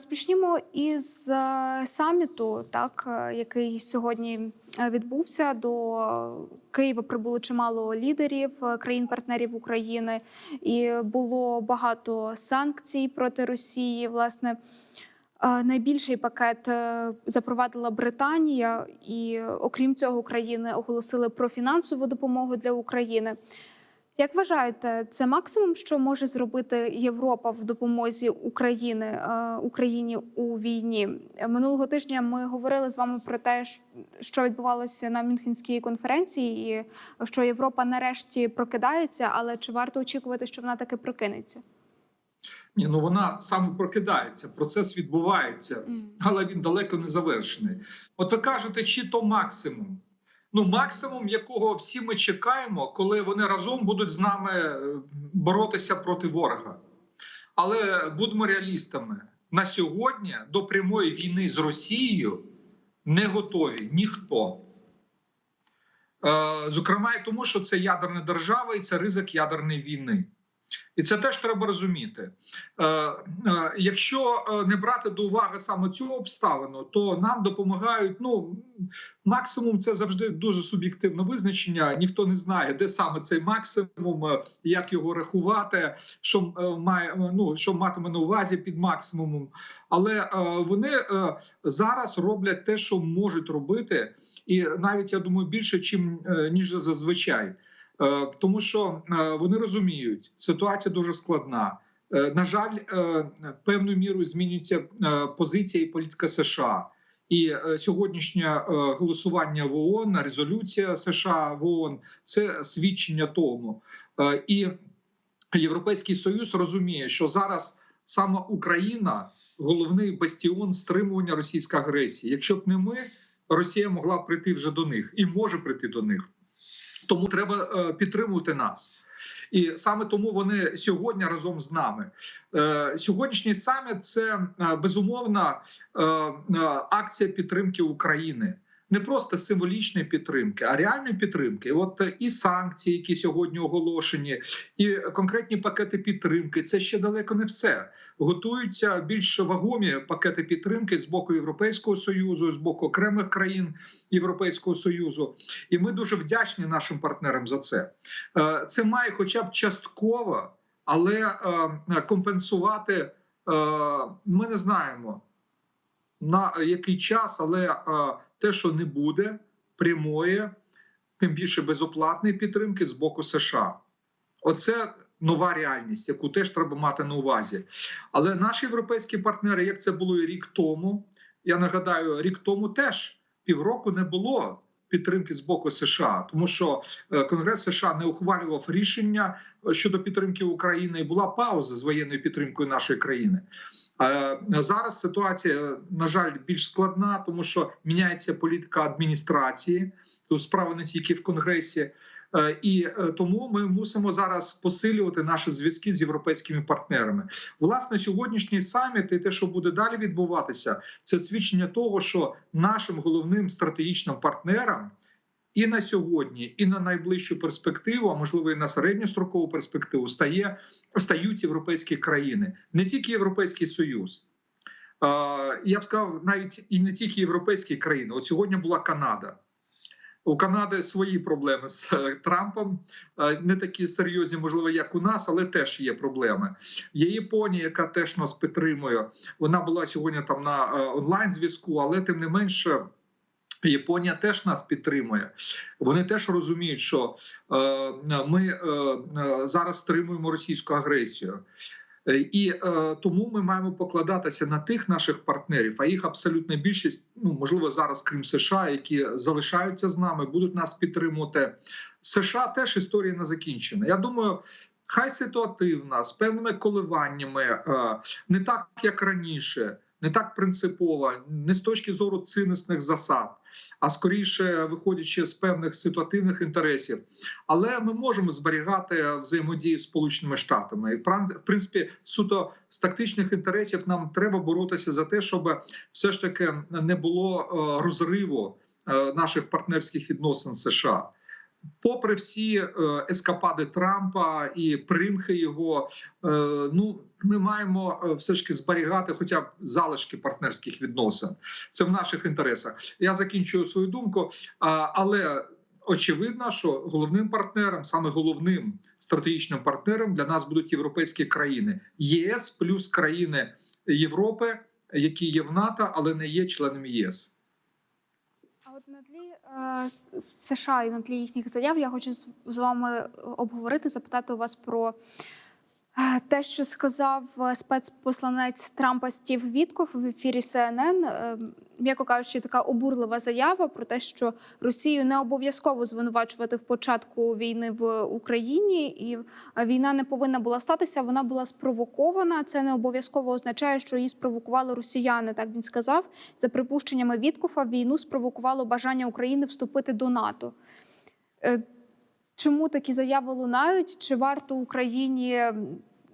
Розпочнімо із е, саміту, так е, який сьогодні е, відбувся. До Києва прибуло чимало лідерів країн-партнерів України, і було багато санкцій проти Росії. Власне, найбільший пакет запровадила Британія, і окрім цього, країни оголосили про фінансову допомогу для України. Як вважаєте, це максимум, що може зробити Європа в допомозі України е, Україні у війні? Минулого тижня ми говорили з вами про те, що відбувалося на Мюнхенській конференції, і що Європа нарешті прокидається, але чи варто очікувати, що вона таки прокинеться? Ні, ну вона саме прокидається, процес відбувається, але він далеко не завершений. От ви кажете, чи то максимум? Ну, максимум, якого всі ми чекаємо, коли вони разом будуть з нами е, боротися проти ворога. Але будемо реалістами на сьогодні до прямої війни з Росією не готові ніхто. Е, Зокрема, і тому, що це ядерна держава і це ризик ядерної війни. І це теж треба розуміти. Е, е, Якщо е, не брати до уваги саме цю обставину, то нам допомагають. Ну максимум це завжди дуже суб'єктивне визначення. Ніхто не знає, де саме цей максимум, як його рахувати, що має ну що матиме на увазі під максимумом. Але вони зараз роблять те, що можуть робити, і навіть я думаю більше, чим ніж зазвичай. Е, тому що е, вони розуміють, ситуація дуже складна. Е, На жаль, певною мірою змінюється позиція і політика США. І сьогоднішнє голосування в ООН, резолюція США в ООН – це свідчення тому. І Європейський Союз розуміє, що зараз саме Україна головний бастіон стримування російської агресії. Якщо б не ми, Росія могла прийти вже до них і може прийти до них. Тому треба е, підтримувати нас. І саме тому вони сьогодні разом з нами. Е, Сьогоднішній саміт це е, безумовна акція підтримки України. Не просто символічної підтримки, а реальної підтримки. От е, і санкції, які сьогодні оголошені, і конкретні пакети підтримки це ще далеко не все. Готуються більш вагомі пакети підтримки з боку Європейського союзу, з боку окремих країн Європейського союзу. І ми дуже вдячні нашим партнерам за це. Е, Це має, хоча б частково, але е, компенсувати. Ми не знаємо на який час, але те, що не буде прямої, тим більше безоплатної підтримки з боку США. Оце нова реальність, яку теж треба мати на увазі. Але наші європейські партнери, як це було і рік тому, я нагадаю, рік тому теж півроку не було підтримки з боку США, тому що е, Конгрес США не ухвалював рішення е, щодо підтримки України, і була пауза з воєнною підтримкою нашої країни. Е, Зараз ситуація, на жаль, більш складна, тому що міняється політика адміністрації. Тут справа не тільки в Конгресі. Е, І е, тому ми мусимо зараз посилювати наші зв'язки з європейськими партнерами. Власне, сьогоднішній саміт і те, що буде далі відбуватися, це свідчення того, що нашим головним стратегічним партнерам і на сьогодні, і на найближчу перспективу, а можливо і на середньострокову перспективу, стає стають європейські країни, не тільки Європейський Союз. Я б сказав, навіть і не тільки європейські країни. От сьогодні була Канада. У Канади свої проблеми з е, Трампом, е, не такі серйозні, можливо, як у нас, але теж є проблеми. Є Японія, яка теж нас підтримує. Вона була сьогодні там на е, онлайн зв'язку, але тим не менше. Японія теж нас підтримує. Вони теж розуміють, що е, ми е, е, зараз стримуємо російську агресію. І е, тому ми маємо покладатися на тих наших партнерів, а їх абсолютна більшість, ну можливо, зараз крім США, які залишаються з нами, будуть нас підтримувати. США теж історія не закінчена. Я думаю, хай ситуативна, з певними коливаннями, е, не так як раніше. Не так принципово, не з точки зору цінностних засад, а скоріше виходячи з певних ситуативних інтересів. Але ми можемо зберігати взаємодію з Сполученими Штатами. І в принципі, суто з тактичних інтересів нам треба боротися за те, щоб все ж таки не було е, розриву е, наших партнерських відносин США. Попри всі е, ескапади Трампа і примхи його, е, ну ми маємо е, все ж таки зберігати хоча б залишки партнерських відносин. Це в наших інтересах. Я закінчую свою думку, але очевидно, що головним партнером, саме головним стратегічним партнером для нас будуть європейські країни, ЄС плюс країни Європи, які є в НАТО, але не є членами ЄС. А от е, США і на тлі їхніх заяв я хочу з, з вами обговорити, запитати у вас про е, те, що сказав е, спецпосланець Трампа Стів Вітков в ефірі CNN. М'яко кажучи, така обурлива заява про те, що Росію не обов'язково звинувачувати в початку війни в Україні, і війна не повинна була статися. Вона була спровокована. Це не обов'язково означає, що її спровокували росіяни. Так він сказав. За припущеннями Віткофа, війну спровокувало бажання України вступити до НАТО. Е, Чому такі заяви лунають? Чи варто Україні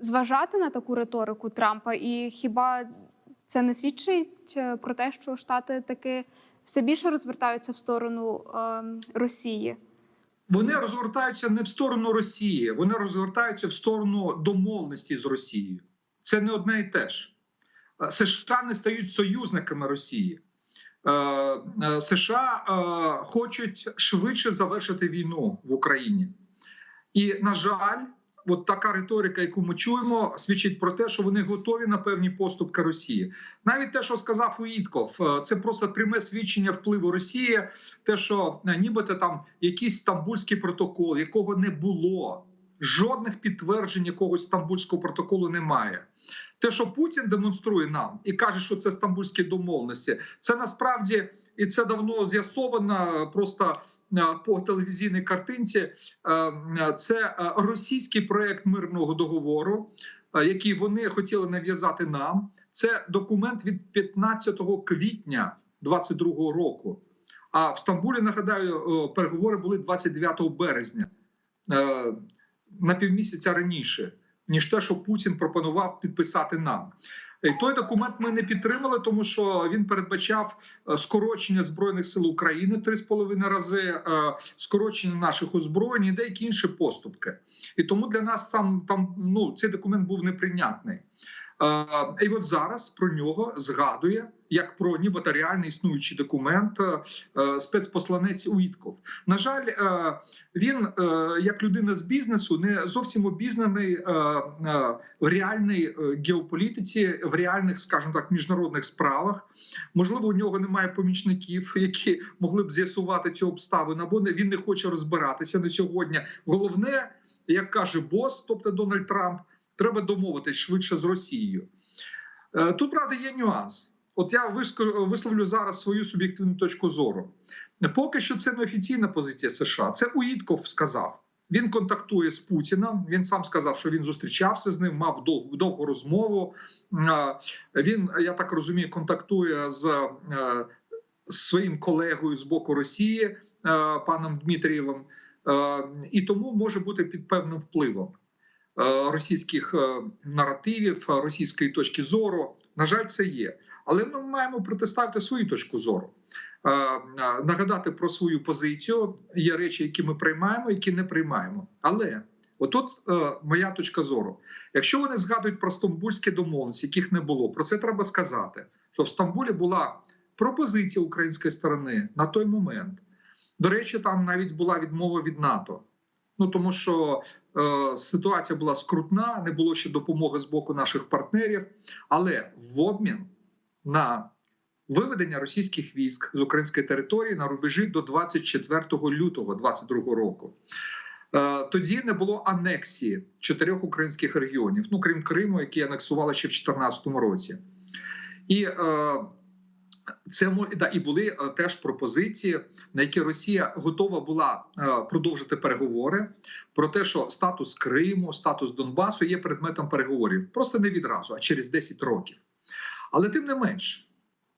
зважати на таку риторику Трампа? І хіба це не свідчить е, про те, що Штати таки все більше розвертаються в сторону е, Росії? Вони розгортаються не в сторону Росії, вони розгортаються в сторону домовленості з Росією. Це не одне і те ж. Е, США не стають союзниками Росії. Е, США хочуть швидше завершити війну в Україні. І, на жаль, от така риторика, яку ми чуємо, свідчить про те, що вони готові на певні поступки Росії. Навіть те, що сказав Уїтков, е, це просто пряме свідчення впливу Росії, те, що е, нібито там якийсь стамбульський протокол, якого не було. Жодних підтверджень якогось стамбульського протоколу немає. Те, що Путін демонструє нам і каже, що це стамбульські домовленості, це насправді і це давно з'ясовано просто е, по телевізійній картинці. Е, е, Це е, російський проект мирного договору, е, який вони хотіли нав'язати нам. Це документ від 15 квітня 22 року. А в Стамбулі нагадаю, е, переговори були 29 березня е, на півмісяця раніше, ніж те, що Путін пропонував підписати нам. Той документ ми не підтримали, тому що він передбачав е, скорочення збройних сил України три з половиною рази, е, скорочення наших озброєнь і деякі інші поступки. І тому для нас там там ну цей документ був неприйнятний. Е, І от зараз про нього згадує як про нібито реальний існуючий документ е, спецпосланець Уітков. На жаль, е, він е, як людина з бізнесу не зовсім обізнаний е, е, в реальній е, геополітиці, в реальних, скажімо так, міжнародних справах. Можливо, у нього немає помічників, які могли б з'ясувати цю обставину, або він не хоче розбиратися на сьогодні. Головне, як каже бос, тобто Дональд Трамп, треба домовитись швидше з Росією. Е, Тут правда є нюанс. От я висловлю зараз свою суб'єктивну точку зору. Поки що це не офіційна позиція США. Це Уїтков сказав. Він контактує з Путіним. Він сам сказав, що він зустрічався з ним, мав дов- довгу розмову. Е, Він, я так розумію, контактує з е, своїм колегою з боку Росії, паном Дмитрієвим, і тому може бути під певним впливом російських е, наративів, е, російської точки зору. На жаль, це є. Але ми маємо протиставити свою точку зору, Е, е, нагадати про свою позицію. Є речі, які ми приймаємо, які не приймаємо. Але отут е, моя точка зору. Якщо вони згадують про стамбульські домовленості, яких не було, про це треба сказати. Що в Стамбулі була пропозиція української сторони на той момент. До речі, там навіть була відмова від НАТО. Ну тому що е, ситуація була скрутна, не було ще допомоги з боку наших партнерів. Але в обмін на виведення російських військ з української території на рубежі до 24 лютого 2022 року. Е, Тоді не було анексії чотирьох українських регіонів, ну крім Криму, який анексували ще в 2014 році. І е, це да, і були е, теж пропозиції, на які Росія готова була е, продовжити переговори про те, що статус Криму, статус Донбасу є предметом переговорів. Просто не відразу, а через 10 років. Але тим не менш,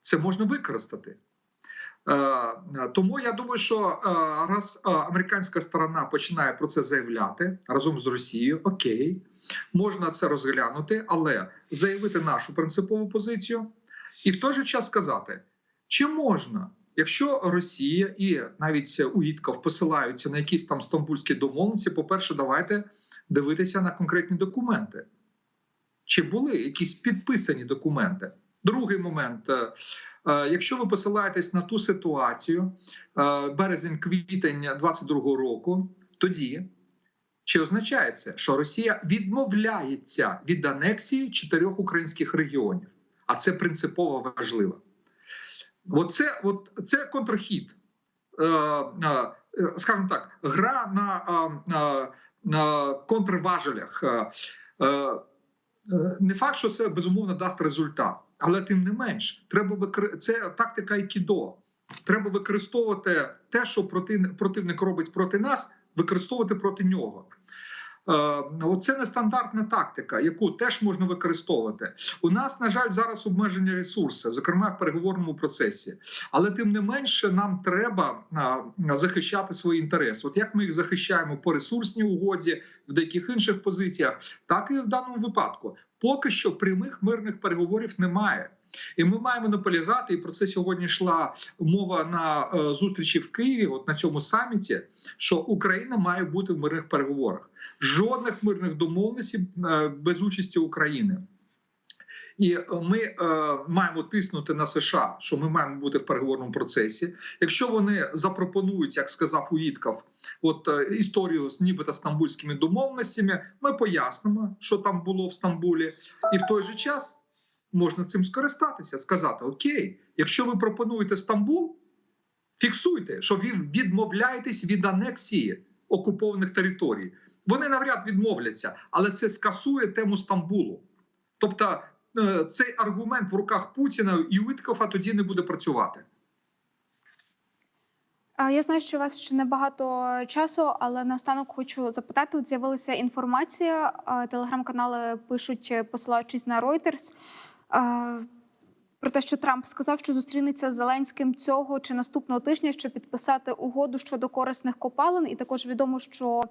це можна використати. Е, Тому я думаю, що раз американська сторона починає про це заявляти разом з Росією, окей, можна це розглянути, але заявити нашу принципову позицію і в той же час сказати, чи можна Якщо Росія і навіть Уїтков посилаються на якісь там стамбульські домовленості, по-перше, давайте дивитися на конкретні документи. Чи були якісь підписані документи? Другий момент: е, е, якщо ви посилаєтесь на ту ситуацію е, березень-квітень 22-го року, тоді чи означає це, що Росія відмовляється від анексії чотирьох українських регіонів? А це принципово важливо. Оце, от, це контрхід. Е, е, скажімо так, гра на, е, на контрважелях. Не факт, що це безумовно дасть результат, але тим не менш, треба викри... це тактика айкідо. Треба використовувати те, що противник робить проти нас, використовувати проти нього. Е, Оце нестандартна тактика, яку теж можна використовувати. У нас, на жаль, зараз обмежені ресурси, зокрема в переговорному процесі. Але тим не менше, нам треба захищати свої інтереси. От як ми їх захищаємо по ресурсній угоді, в деяких інших позиціях, так і в даному випадку. Поки що прямих мирних переговорів немає. І ми маємо наполягати, і про це сьогодні йшла мова на е, зустрічі в Києві, от на цьому саміті, що Україна має бути в мирних переговорах. Жодних мирних домовленостей е, без участі України. І е, ми е, маємо тиснути на США, що ми маємо бути в переговорному процесі. Якщо вони запропонують, як сказав Уїтков, от е, історію з нібито стамбульськими домовленостями, ми пояснимо, що там було в Стамбулі, і в той же час можна цим скористатися, сказати: Окей, якщо ви пропонуєте Стамбул, фіксуйте, що ви відмовляєтесь від анексії окупованих територій. Вони навряд відмовляться, але це скасує тему Стамбулу. Тобто е, цей аргумент в руках Путіна і Уіткофа тоді не буде працювати. Я знаю, що у вас ще небагато часу, але наостанок хочу запитати: от з'явилася інформація. Телеграм-канали пишуть, е, посилаючись на Reuters, про те, що Трамп сказав, що зустрінеться з Зеленським цього чи наступного тижня, щоб підписати угоду щодо корисних копалин. І також відомо, що е,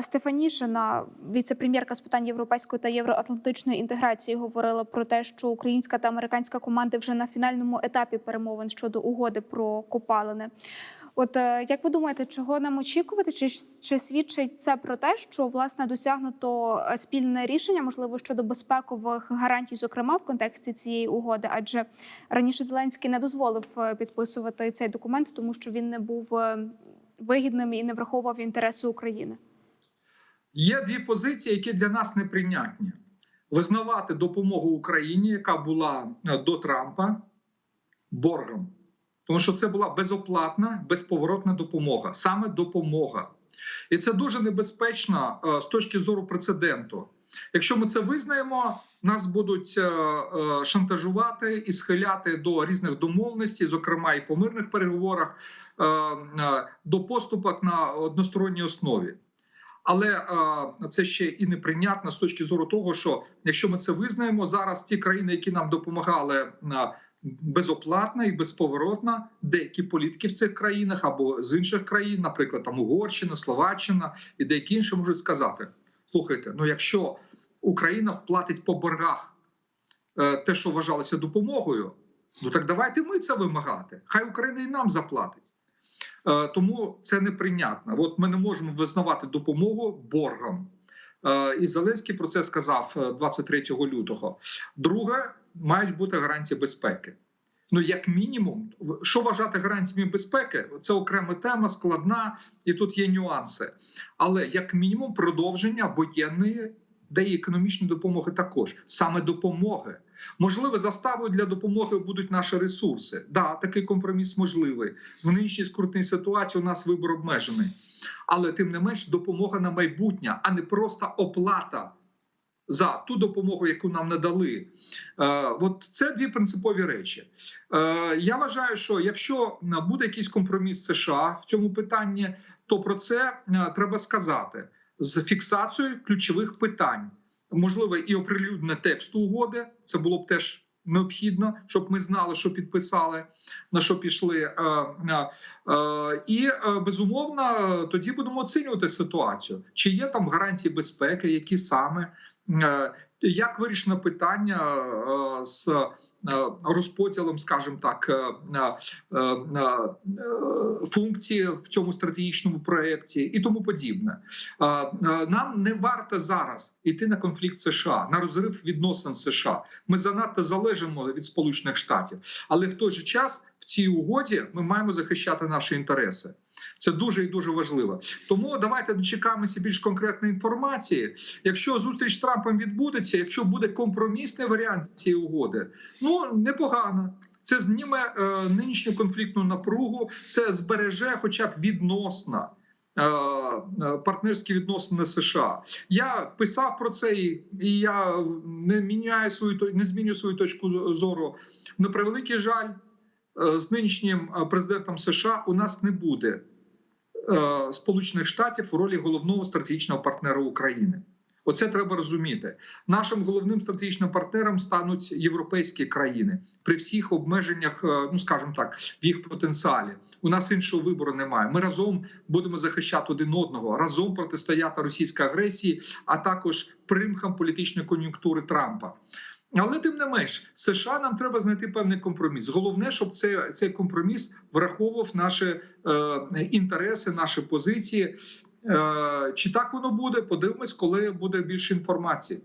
Стефанішина, віце-прем'єрка з питань європейської та євроатлантичної інтеграції, говорила про те, що українська та американська команди вже на фінальному етапі перемовин щодо угоди про копалини. От е, як ви думаєте, чого нам очікувати? Чи, чи свідчить це про те, що власне досягнуто е, спільне рішення, можливо, щодо безпекових гарантій, зокрема в контексті цієї угоди? Адже раніше Зеленський не дозволив е, підписувати цей документ, тому що він не був вигідним і не враховував інтереси України. Є дві позиції, які для нас неприйнятні: визнавати допомогу Україні, яка була е, до Трампа, боргом, тому що це була безоплатна, безповоротна допомога, саме допомога. І це дуже небезпечно е, з точки зору прецеденту. Якщо ми це визнаємо, нас будуть е, шантажувати і схиляти до різних домовленостей, зокрема і по мирних переговорах, до поступок на односторонній основі. Але це ще і неприйнятно з точки зору того, що якщо ми це визнаємо зараз, ті країни, які нам допомагали безоплатно і безповоротно, деякі політики в цих країнах або з інших країн, наприклад, там Угорщина, Словаччина і деякі інші можуть сказати: слухайте, ну якщо Україна платить по боргах е, те, що вважалося допомогою, ну так давайте ми це вимагати. Хай Україна і нам заплатить. Е, Тому це неприйнятно. От ми не можемо визнавати допомогу боргом. Е, І Зеленський про це сказав е, 23 лютого. Друге, мають бути гарантії безпеки. Ну, як мінімум, що вважати гарантіями безпеки, це окрема тема, складна, і тут є нюанси. Але як мінімум, продовження воєнної де і економічної допомоги також саме допомоги. Можливо, заставою для допомоги будуть наші ресурси. Да, такий компроміс можливий. В нинішній скрутній ситуації у нас вибор обмежений, але тим не менш допомога на майбутнє, а не просто оплата за ту допомогу, яку нам надали. Е, от це дві принципові речі. Е, я вважаю, що якщо буде якийсь компроміс США в цьому питанні, то про це е, треба сказати з фіксацією ключових питань. Можливо, і оприлюднення тексту угоди. Це було б теж необхідно, щоб ми знали, що підписали, на що пішли. Е, е, е, І безумовно, тоді будемо оцінювати ситуацію, чи є там гарантії безпеки, які саме. Як вирішено питання з розподілом, скажімо так, е, е, е, функції в цьому стратегічному проєкті і тому подібне. Е, е, Нам не варто зараз йти на конфлікт США, на розрив відносин США. Ми занадто залежимо від Сполучених Штатів, але в той же час цій угоді ми маємо захищати наші інтереси. Це дуже і дуже важливо. Тому давайте дочекаємося більш конкретної інформації. Якщо зустріч з Трампом відбудеться, якщо буде компромісний варіант цієї угоди, ну непогано. Це зніме е, нинішню конфліктну напругу, це збереже, хоча б відносно. е, е, Партнерські відносини США. Я писав про це, і я не міняю свою не змінюю свою точку зору. На превеликий жаль, з нинішнім е, президентом США у нас не буде е, Сполучених Штатів у ролі головного стратегічного партнера України. Оце треба розуміти. Нашим головним стратегічним партнером стануть європейські країни при всіх обмеженнях, е, ну скажімо так, в їх потенціалі. У нас іншого вибору немає. Ми разом будемо захищати один одного, разом протистояти російській агресії, а також примхам політичної кон'юнктури Трампа. Але тим не менш, США нам треба знайти певний компроміс. Головне, щоб цей, цей компроміс враховував наші е, інтереси, наші позиції. Е, чи так воно буде? Подивимось, коли буде більше інформації.